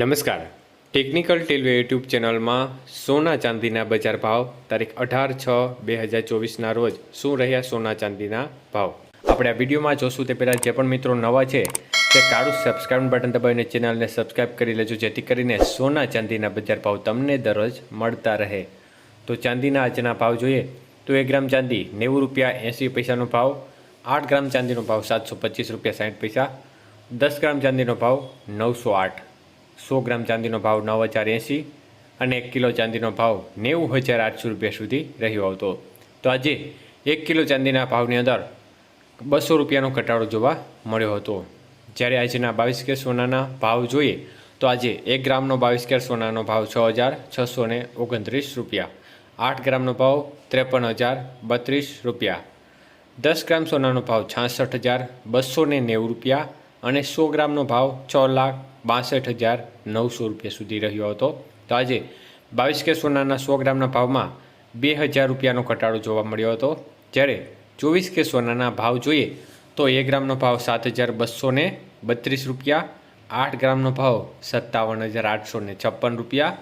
નમસ્કાર. Technical ટેલવે YouTube ચેનલમાં સોના ચાંદીના બજાર ભાવ, તારીખ અઢાર છ બે હજાર ચોવીસના રોજ શું રહ્યા સોના ચાંદીના ભાવ? આપણે આ વિડીયોમાં જોશું તે પહેલાં જે પણ મિત્રો નવા છે તે કાળું સબસ્ક્રાઇબ બટન દબાવીને ચેનલને સબસ્ક્રાઇબ કરી લેજો, જેથી કરીને સોના ચાંદીના બજાર ભાવ તમને દરરોજ મળતા રહે. તો ચાંદીના આજના ભાવ જોઈએ તો એક ગ્રામ ચાંદી નેવું રૂપિયા એંસી પૈસાનો ભાવ, આઠ ગ્રામ ચાંદીનો ભાવ સાતસો પચીસ રૂપિયા સાઠ પૈસા, દસ ગ્રામ ચાંદીનો ભાવ નવસો આઠ. સો ગ્રામ ચાંદીનો ભાવ નવ હજાર એંસી અને એક કિલો ચાંદીનો ભાવ નેવું હજાર આઠસો રૂપિયા સુધી રહ્યો હતો તો આજે એક કિલો ચાંદીના ભાવની અંદર બસો રૂપિયાનો ઘટાડો જોવા મળ્યો હતો. જ્યારે આજના બાવીસ કેર સોનાના ભાવ જોઈએ તો આજે એક ગ્રામનો બાવીસ કેર સોનાનો ભાવ છ હજાર છસો ને ઓગણત્રીસ રૂપિયા. આઠ ગ્રામનો ભાવ ત્રેપન હજાર બત્રીસ રૂપિયા. દસ ગ્રામ સોનાનો ભાવ છાસઠ હજાર બસો નેવું રૂપિયા અને સો ગ્રામનો ભાવ છ લાખ બાસઠ હજાર નવસો રૂપિયા સુધી રહ્યો હતો. તો આજે બાવીસ કે સોનાના સો ગ્રામના ભાવમાં બે હજાર રૂપિયાનો ઘટાડો જોવા મળ્યો હતો. જ્યારે ચોવીસ કે સોનાના ભાવ જોઈએ તો એક ગ્રામનો ભાવ સાત હજાર બસો બત્રીસ રૂપિયા, આઠ ગ્રામનો ભાવ સત્તાવન હજાર આઠસો ને છપ્પન રૂપિયા,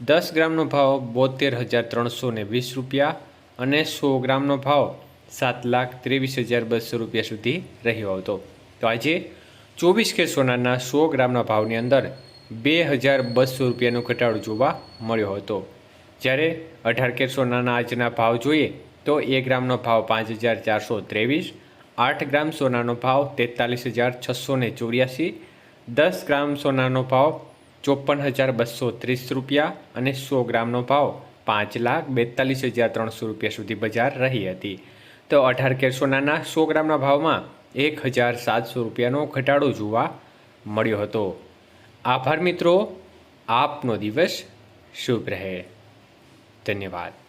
દસ ગ્રામનો ભાવ બોતેર હજાર ત્રણસો વીસ રૂપિયા અને સો ગ્રામનો ભાવ સાત લાખ ત્રેવીસ હજાર બસો રૂપિયા સુધી રહ્યો હતો. તો આજે ચોવીસ કે સોનાના સો ગ્રામના ભાવની અંદર બે હજાર બસો રૂપિયાનો ઘટાડો જોવા મળ્યો હતો. જ્યારે અઢાર કે સોનાના આજના ભાવ જોઈએ તો એક ગ્રામનો ભાવ પાંચ હજાર ચારસો ત્રેવીસ, આઠ ગ્રામ સોનાનો ભાવ તેતાલીસ હજાર છસો ને ચોર્યાસી, દસ ગ્રામ સોનાનો ભાવ ચોપન હજાર બસો ત્રીસ રૂપિયા અને સો ગ્રામનો ભાવ પાંચ લાખ બેતાલીસ હજાર ત્રણસો રૂપિયા સુધી બજાર રહી હતી. તો અઢાર કેર સોનાના સો ગ્રામના ભાવમાં એક હજાર સાતસો રૂપિયાનો ઘટાડો જોવા મળ્યો હતો. આભાર મિત્રો, આપનો દિવસ શુભ રહે. ધન્યવાદ.